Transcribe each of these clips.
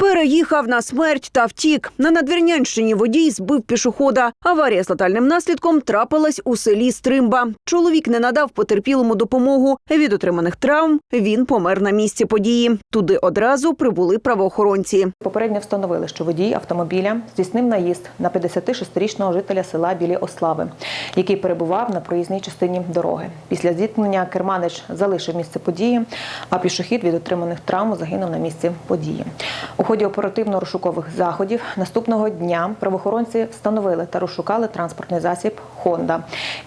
Переїхав на смерть та втік. На Надвірнянщині водій збив пішохода. Аварія з летальним наслідком трапилась у селі Стримба. Чоловік не надав потерпілому допомогу. Від отриманих травм він помер на місці події. Туди одразу прибули правоохоронці. Попередньо встановили, що водій автомобіля здійснив наїзд на 56-річного жителя села Білі Ослави, який перебував на проїзній частині дороги. Після зіткнення керманич залишив місце події, а пішохід від отриманих травм загинув на місці події. Ході оперативно-розшукових заходів наступного дня правоохоронці встановили та розшукали транспортний засіб Honda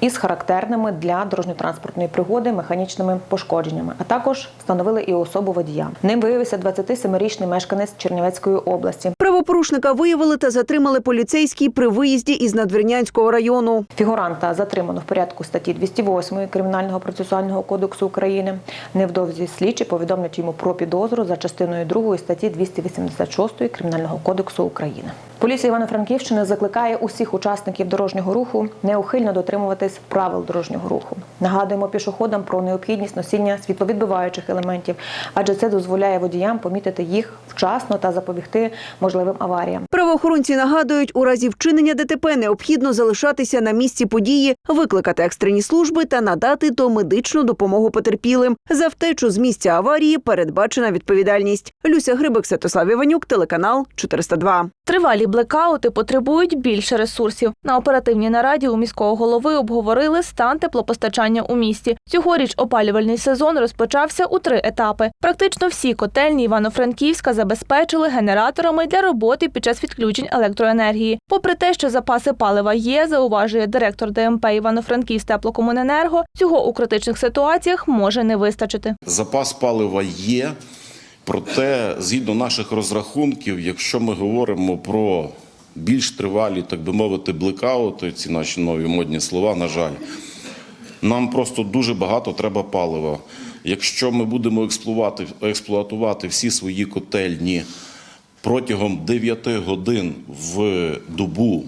із характерними для дорожньо-транспортної пригоди механічними пошкодженнями, а також встановили і особу водія. Ним виявився 27-річний мешканець Чернівецької області. Правопорушника виявили та затримали поліцейські при виїзді із Надвірнянського району. Фігуранта затримано в порядку статті 208 Кримінального процесуального кодексу України. Невдовзі слідчі повідомлять йому про підозру за частиною 2 статті 286 Кримінального кодексу України. Поліція Івано-Франківщини закликає усіх учасників дорожнього руху неухильно дотримуватись правил дорожнього руху. Нагадуємо пішоходам про необхідність носіння світловідбиваючих елементів, адже це дозволяє водіям помітити їх вчасно та запобігти можливим аваріям. Правоохоронці нагадують, у разі вчинення ДТП необхідно залишатися на місці події, викликати екстрені служби та надати домедичну допомогу потерпілим. За втечу з місця аварії передбачена відповідальність. Люся Грибик, Святослав Іванюк, телеканал 402. Тривалі блекаути потребують більше ресурсів. На оперативній нараді у міського голови обговорили стан теплопостачання у місті. Цьогоріч опалювальний сезон розпочався у три етапи. Практично всі котельні Івано-Франківська забезпечили генераторами для роботи під час відключень електроенергії. Попри те, що запаси палива є, зауважує директор ДМП Івано-Франківськ теплокомуненерго, цього у критичних ситуаціях може не вистачити. Запас палива є, проте, згідно наших розрахунків, якщо ми говоримо про більш тривалі, так би мовити, блекаути, ці наші нові модні слова, на жаль, нам просто дуже багато треба палива. Якщо ми будемо експлуатувати, всі свої котельні протягом 9 годин в добу,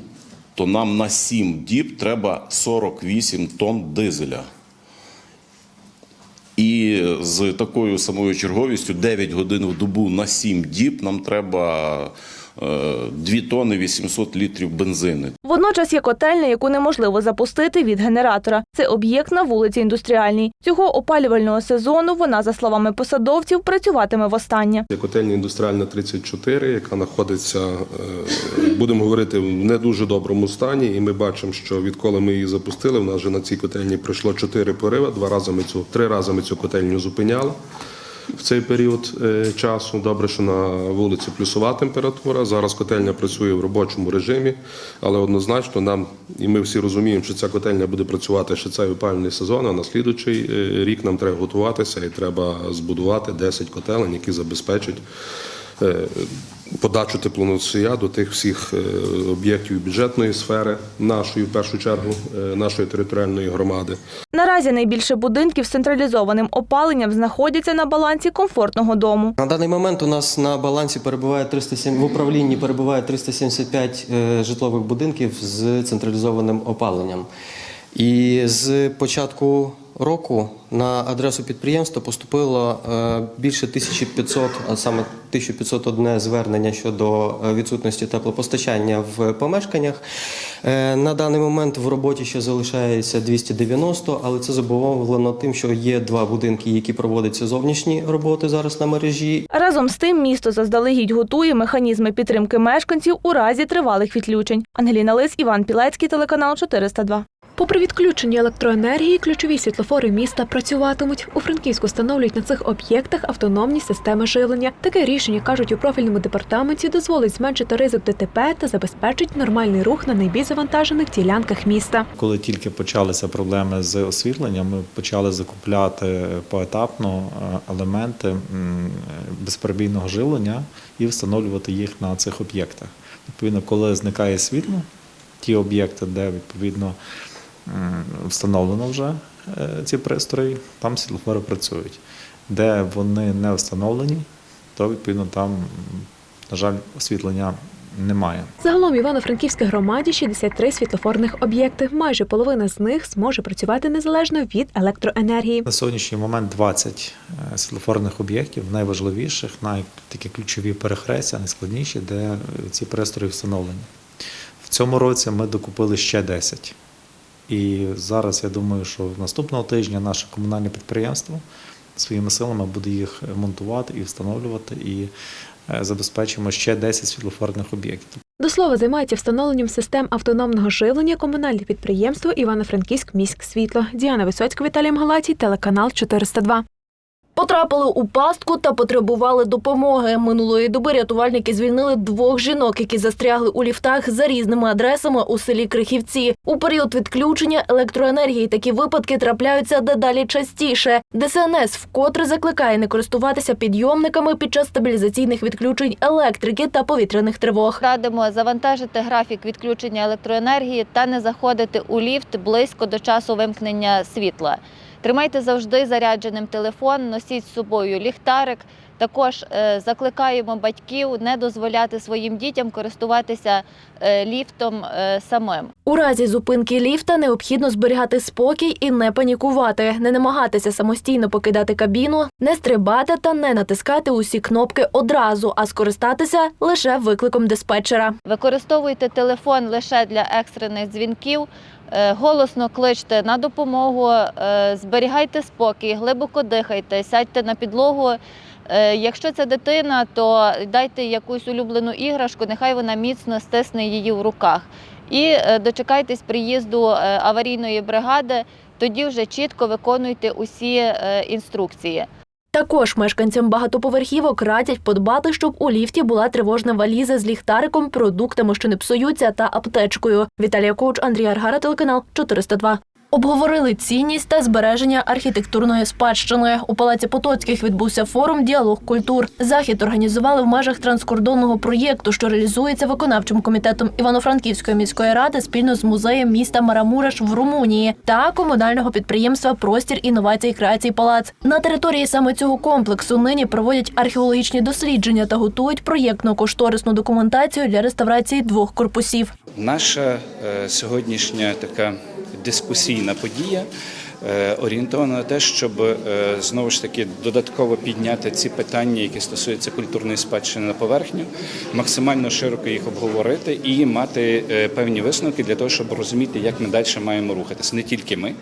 то нам на 7 діб треба 48 тонн дизеля. І з такою самою черговістю 9 годин в добу на 7 діб нам треба 2 тонни 800 літрів бензину. Водночас є котельня, яку неможливо запустити від генератора. Це об'єкт на вулиці Індустріальній. Цього опалювального сезону вона, за словами посадовців, працюватиме востаннє. Є котельня індустріальна 34, яка знаходиться, е, будемо говорити, в не дуже доброму стані. І ми бачимо, що відколи ми її запустили, в нас вже на цій котельні пройшло 4 пориви. Два рази ми цю три рази ми цю котельню зупиняли. В цей період е, часу добре, що на вулиці плюсова температура. Зараз котельня працює в робочому режимі, але однозначно нам, і ми всі розуміємо, що ця котельня буде працювати ще цей опальний сезон, а на слідуючий е, рік нам треба готуватися і треба збудувати 10 котелень, які забезпечать подачу теплоносія до тих всіх е, об'єктів бюджетної сфери нашої, в першу чергу, е, нашої територіальної громади. Наразі найбільше будинків з централізованим опаленням знаходяться на балансі комфортного дому. На даний момент у нас на балансі перебуває 307, в управлінні перебуває 375 е, житлових будинків з централізованим опаленням. І з початку року на адресу підприємства поступило е, більше 1500, а саме 1501 звернення щодо е, відсутності теплопостачання в помешканнях. Е, На даний момент в роботі ще залишається 290, але це зумовлено тим, що є два будинки, які проводяться зовнішні роботи зараз на мережі, Разом з тим місто заздалегідь готує механізми підтримки мешканців у разі тривалих відключень. Ангеліна Лис, Іван Пілецький, телеканал 402. Попри відключення електроенергії, ключові світлофори міста працюватимуть. У Франківську встановлюють на цих об'єктах автономні системи живлення. Таке рішення кажуть у профільному департаменті дозволить зменшити ризик ДТП та забезпечить нормальний рух на найбільш завантажених ділянках міста. Коли тільки почалися проблеми з освітленням, ми почали закупляти поетапно е, елементи безперебійного живлення і встановлювати їх на цих об'єктах. Відповідно, коли зникає світло, ті об'єкти, де відповідно встановлено вже е, ці пристрої, там світлофори працюють. Де вони не встановлені, то відповідно там, на жаль, освітлення немає. Загалом Івано-Франківській громаді 63 світлофорних об'єкти. Майже половина з них зможе працювати незалежно від електроенергії. На сьогоднішній момент 20 е, світлофорних об'єктів, найважливіших, най такі ключові перехрестя, найскладніші, де е, ці пристрої встановлені. В цьому році ми докупили ще 10. І зараз я думаю, що наступного тижня наше комунальне підприємство своїми силами буде їх монтувати і встановлювати, і е, забезпечимо ще 10 світлофорних об'єктів. До слова, займається встановленням систем автономного живлення комунальне підприємство Івано-Франківськ міськ світло. Діана Висоцька, Віталій Мгалатій, телеканал 402. Потрапили у пастку та потребували допомоги. Минулої доби рятувальники звільнили двох жінок, які застрягли у ліфтах за різними адресами у селі Крихівці. У період відключення електроенергії такі випадки трапляються дедалі частіше. ДСНС вкотре закликає не користуватися підйомниками під час стабілізаційних відключень електрики та повітряних тривог. Радимо завантажити графік відключення електроенергії та не заходити у ліфт близько до часу вимкнення світла. Тримайте завжди зарядженим телефон, носіть з собою ліхтарик. Також е, закликаємо батьків не дозволяти своїм дітям користуватися е, ліфтом е, самим. У разі зупинки ліфта необхідно зберігати спокій і не панікувати, не намагатися самостійно покидати кабіну, не стрибати та не натискати усі кнопки одразу, а скористатися лише викликом диспетчера. Використовуйте телефон лише для екстрених дзвінків. Е, Голосно кличте на допомогу, е, зберігайте спокій, глибоко дихайте, сядьте на підлогу. Е, Якщо це дитина, то дайте якусь улюблену іграшку, нехай вона міцно стисне її в руках. І дочекайтесь приїзду аварійної бригади, тоді вже чітко виконуйте усі інструкції. Також мешканцям багатоповерхівок радять подбати, щоб у ліфті була тривожна валіза з ліхтариком, продуктами, що не псуються, та аптечкою. Віталія Коуч, Андрій Аргара, телеканал 402. Обговорили цінність та збереження архітектурної спадщини. У палаці Потоцьких відбувся форум Діалог культур. Захід організували в межах транскордонного проєкту, що реалізується виконавчим комітетом Івано-Франківської міської ради спільно з музеєм міста Марамураш в Румунії та комунального підприємства Простір інновацій креацій палац. На території саме цього комплексу нині проводять археологічні дослідження та готують проєктно-кошторисну документацію для реставрації двох корпусів. Наша е, сьогоднішня така дискусійна подія е, орієнтована на те, щоб е, знову ж таки додатково підняти ці питання, які стосуються культурної спадщини на поверхню, максимально широко їх обговорити і мати е, певні висновки для того, щоб розуміти, як ми далі маємо рухатися. Не тільки ми.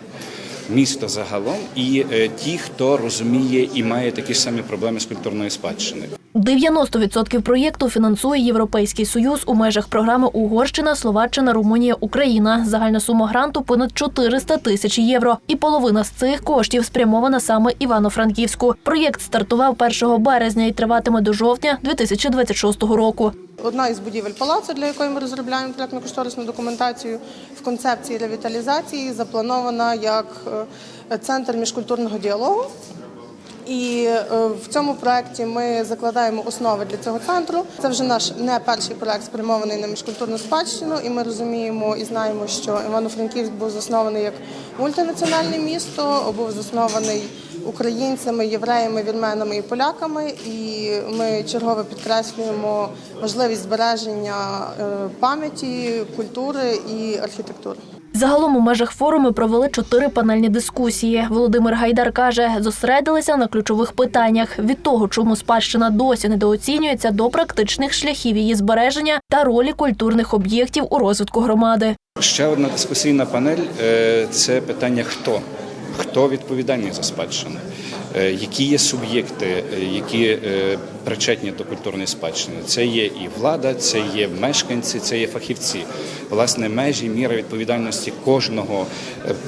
Місто загалом і ті, хто розуміє і має такі самі проблеми з культурною спадщиною. 90% проєкту фінансує Європейський Союз у межах програми Угорщина, Словаччина, Румунія, Україна. Загальна сума гранту понад 400 тисяч євро. І половина з цих коштів спрямована саме Івано-Франківську. Проєкт стартував 1 березня і триватиме до жовтня 2026 року. Одна із будівель палацу, для якої ми розробляємо проєктно-кошторисну документацію в концепції ревіталізації, запланована як е, центр міжкультурного діалогу. І е, в цьому проєкті ми закладаємо основи для цього центру. Це вже наш не перший проєкт спрямований на міжкультурну спадщину, і ми розуміємо і знаємо, що Івано-Франківськ був заснований як мультинаціональне місто, був заснований українцями, євреями, вірменами і поляками. І ми чергово підкреслюємо важливість збереження е, пам'яті, культури і архітектури. Загалом у межах форуму провели чотири панельні дискусії. Володимир Гайдар каже, зосередилися на ключових питаннях від того, чому спадщина досі недооцінюється, до практичних шляхів її збереження та ролі культурних об'єктів у розвитку громади. Ще одна дискусійна панель е, це питання хто. Хто відповідальний за спадщину? Е, Які є суб'єкти, е, які е, причетні до культурної спадщини? Це є і влада, це є мешканці, це є фахівці. Власне, межі, міра відповідальності кожного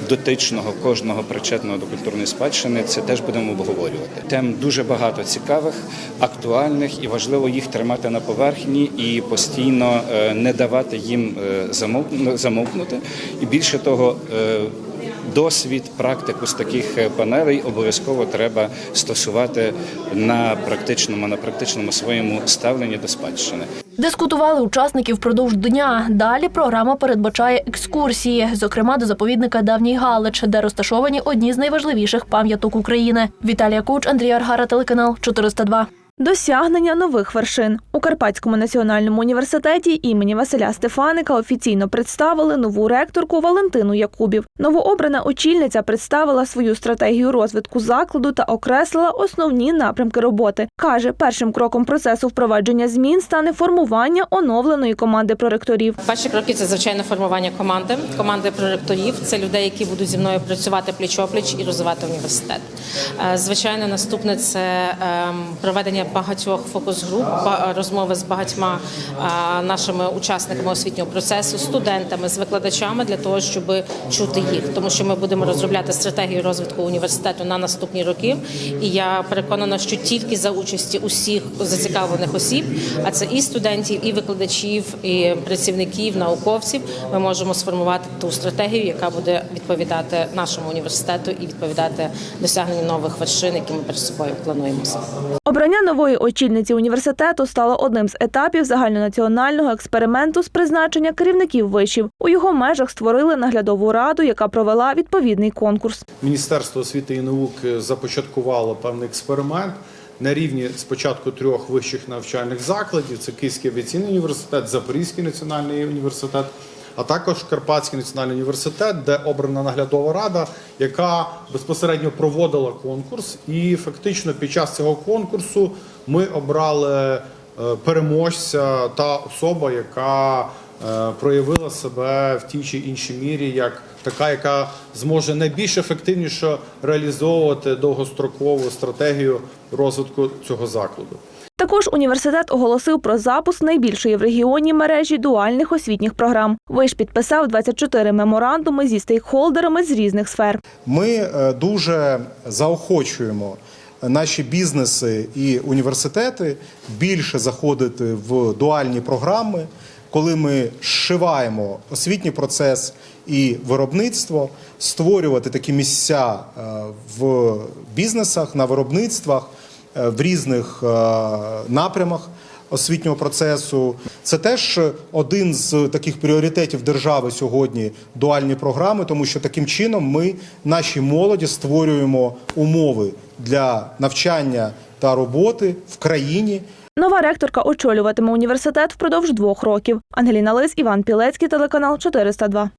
дотичного, кожного причетного до культурної спадщини. Це теж будемо обговорювати. Тем дуже багато цікавих, актуальних і важливо їх тримати на поверхні і постійно не давати їм е, замовкнути. І більше того. Досвід, практику з таких е, панелей обов'язково треба стосувати на практичному, на практичному своєму ставленні до спадщини. Дискутували учасники впродовж дня. Далі програма передбачає екскурсії, зокрема до заповідника Давній Галич, де розташовані одні з найважливіших пам'яток України. Віталія Куч, Андрій Аргара, телеканал 402. Досягнення нових вершин у Карпатському національному університеті імені Василя Стефаника офіційно представили нову ректорку Валентину Якубів. Новообрана очільниця представила свою стратегію розвитку закладу та окреслила основні напрямки роботи. каже, першим кроком процесу впровадження змін стане формування оновленої команди проректорів. Перші кроки це звичайно формування команди. Команди проректорів це людей, які будуть зі мною працювати пліч-опліч і розвивати університет. Е, Звичайно, наступне це ем, проведення багатьох фокус-груп, розмови з багатьма нашими учасниками освітнього процесу, студентами, з викладачами для того, щоб чути їх, тому що ми будемо розробляти стратегію розвитку університету на наступні роки. І я переконана, що тільки за участі усіх зацікавлених осіб, а це і студентів, і викладачів, і працівників, науковців, ми можемо сформувати ту стратегію, яка буде відповідати нашому університету і відповідати досягненню нових вершин, які ми перед собою плануємо. Обрання нової очільниці університету стало одним з етапів загальнонаціонального експерименту з призначення керівників вишів. У його межах створили наглядову раду, яка провела відповідний конкурс. Міністерство освіти і науки започаткувало певний експеримент на рівні спочатку трьох вищих навчальних закладів: це Київський авіаційний університет, Запорізький національний університет, а також Карпатський національний університет, де обрана наглядова рада, яка безпосередньо проводила конкурс. І фактично під час цього конкурсу ми обрали е, переможця та особа, яка е, проявила себе в тій чи іншій мірі як така, яка зможе найбільш ефективніше реалізовувати довгострокову стратегію розвитку цього закладу. Також університет оголосив про запуск найбільшої в регіоні мережі дуальних освітніх програм. Виш підписав 24 меморандуми зі стейкхолдерами з різних сфер. Ми е, дуже заохочуємо наші бізнеси і університети більше заходити в дуальні програми, коли ми зшиваємо освітній процес і виробництво, створювати такі місця е, в бізнесах, на виробництвах в різних е, напрямах освітнього процесу. Це теж один з таких пріоритетів держави сьогодні дуальні програми, тому що таким чином ми нашій молоді створюємо умови для навчання та роботи в країні. Нова ректорка очолюватиме університет впродовж двох років. Ангеліна Лис, Іван Пілецький, телеканал 402.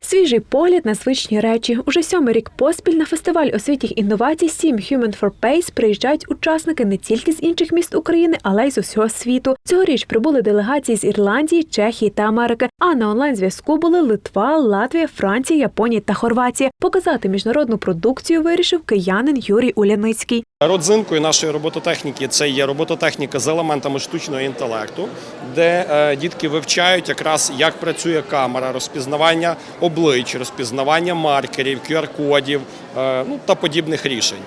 Свіжий погляд на звичні речі. Уже сьомий рік поспіль на фестиваль освітніх інновацій Сім Human for Pace приїжджають учасники не тільки з інших міст України, але й з усього світу. Цьогоріч прибули делегації з Ірландії, Чехії та Америки. А на онлайн зв'язку були Литва, Латвія, Франція, Японія та Хорватія. Показати міжнародну продукцію вирішив киянин Юрій Уляницький. Родзинкою нашої робототехніки це є робототехніка з елементами штучного інтелекту, де е, дітки вивчають якраз як працює камера, розпізнавання облич, розпізнавання маркерів, QR-кодів е, ну, та подібних рішень.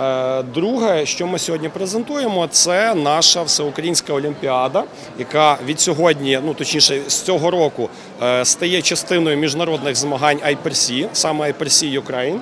Е, Друге, що ми сьогодні презентуємо, це наша всеукраїнська олімпіада, яка від сьогодні, ну точніше, з цього року стає частиною міжнародних змагань IPRC, саме IPRC Ukraine.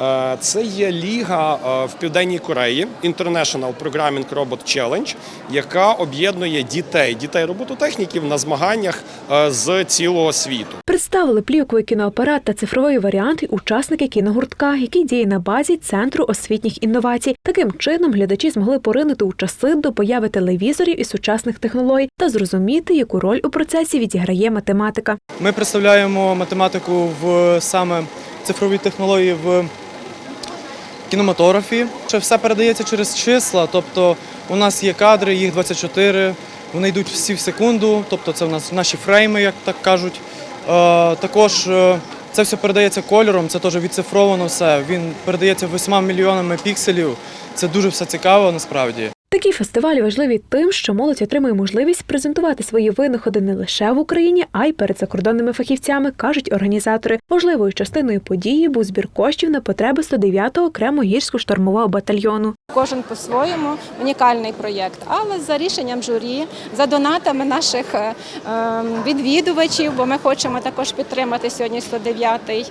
Е, Це є ліга е, в Південній Кореї International Programming Robot Challenge, яка об'єднує дітей, дітей робототехніків на змаганнях е, з цілого світу. Представили плівковий кіноапарат та цифровий варіант учасники кіногуртка, який діє на базі центру освітніх інновацій. Таким чином глядачі змогли поринути у часи до появи телевізорів і сучасних технологій та зрозуміти, яку роль у процесі відіграє математика. Ми представляємо математику в саме цифрові технології в кінематографі. Все передається через числа, тобто у нас є кадри, їх 24, вони йдуть всі в секунду, тобто це у нас наші фрейми, як так кажуть. Е, також е, це все передається кольором, це теж відцифровано все. Він передається 8 мільйонами пікселів. Це дуже все цікаво насправді. Такі фестивалі важливі тим, що молодь отримує можливість презентувати свої винаходи не лише в Україні, а й перед закордонними фахівцями, кажуть організатори. Важливою частиною події був збір коштів на потреби 109-го окремо гірсько-штурмового батальйону. Кожен по-своєму унікальний проєкт, але за рішенням журі, за донатами наших е, ем, відвідувачів, бо ми хочемо також підтримати сьогодні 109-й е,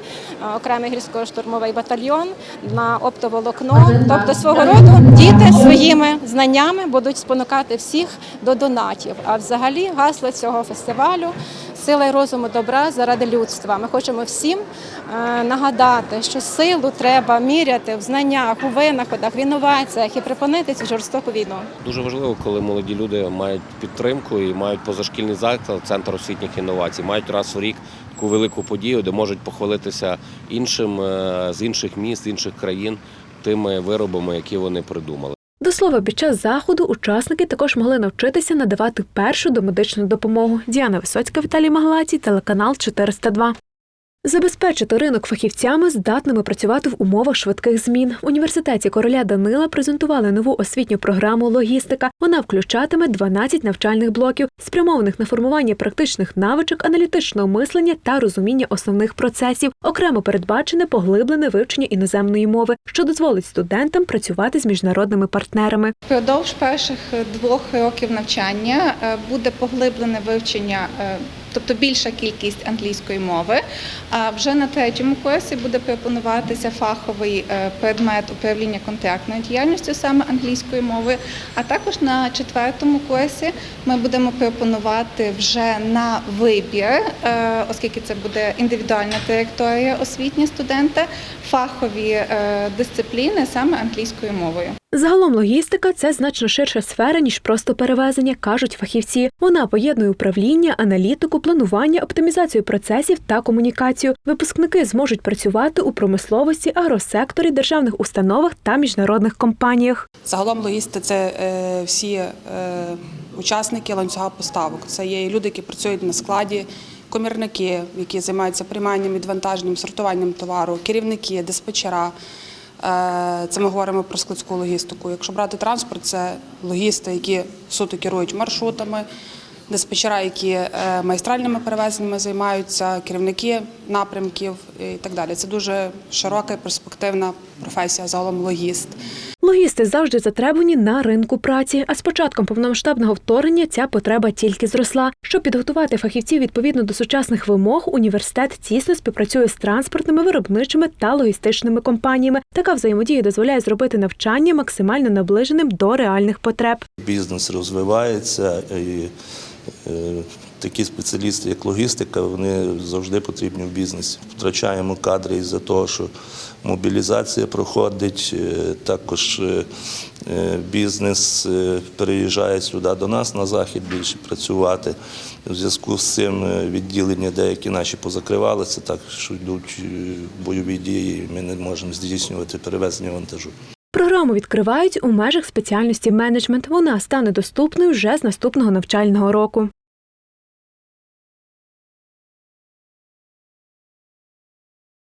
окремий гірсько-штурмовий батальйон на оптоволокно. Тобто свого роду діти своїми знаннями будуть спонукати всіх до донатів. А взагалі гасло цього фестивалю сила і розуму добра заради людства. Ми хочемо всім е, нагадати, що силу треба міряти в знаннях, у винаходах, в інноваціях і припинити цю жорстоку війну. Дуже важливо, коли молоді люди мають підтримку і мають позашкільний заклад, центр освітніх інновацій, мають раз у рік таку велику подію, де можуть похвалитися іншим е, з інших міст, інших країн тими виробами, які вони придумали. До слова, під час заходу учасники також могли навчитися надавати першу домедичну допомогу. Діана Висоцька, Віталій Магалаці, телеканал 402. Забезпечити ринок фахівцями, здатними працювати в умовах швидких змін. В університеті короля Данила презентували нову освітню програму Логістика. Вона включатиме 12 навчальних блоків, спрямованих на формування практичних навичок, аналітичного мислення та розуміння основних процесів. Окремо передбачене поглиблене вивчення іноземної мови, що дозволить студентам працювати з міжнародними партнерами. Впродовж перших двох років навчання е, буде поглиблене вивчення, е, тобто більша кількість англійської мови. А вже на третьому курсі буде пропонуватися фаховий е, предмет управління контрактною діяльністю саме англійською мовою. А також на четвертому курсі ми будемо пропонувати вже на вибір, е, оскільки це буде індивідуальна траєкторія освітня студента, фахові е, дисципліни саме англійською мовою. Загалом логістика це значно ширша сфера, ніж просто перевезення, кажуть фахівці. Вона поєднує управління, аналітику, планування, оптимізацію процесів та комунікацію. Випускники зможуть працювати у промисловості, агросекторі, державних установах та міжнародних компаніях. Загалом логісти це е, всі е, учасники ланцюга поставок. Це є люди, які працюють на складі, комірники, які займаються прийманням, відвантаженням, сортуванням товару, керівники, диспетчера. Е, Це ми говоримо про складську логістику. Якщо брати транспорт, це логісти, які суто керують маршрутами, диспетчера, які е, майстральними перевезеннями займаються, керівники напрямків і так далі. Це дуже широка і перспективна професія, загалом логіст. Логісти завжди затребувані на ринку праці. А з початком повномасштабного вторгнення ця потреба тільки зросла. Щоб підготувати фахівців відповідно до сучасних вимог, університет тісно співпрацює з транспортними, виробничими та логістичними компаніями. Така взаємодія дозволяє зробити навчання максимально наближеним до реальних потреб. Бізнес розвивається і е, такі спеціалісти, як логістика, вони завжди потрібні в бізнесі. Втрачаємо кадри із-за того, що мобілізація проходить, е, також е, е, бізнес переїжджає сюди до нас на захід більше працювати. У зв'язку з цим відділення деякі наші позакривалися, так що йдуть бойові дії, ми не можемо здійснювати перевезення вантажу. Програму відкривають у межах спеціальності менеджмент. Вона стане доступною вже з наступного навчального року.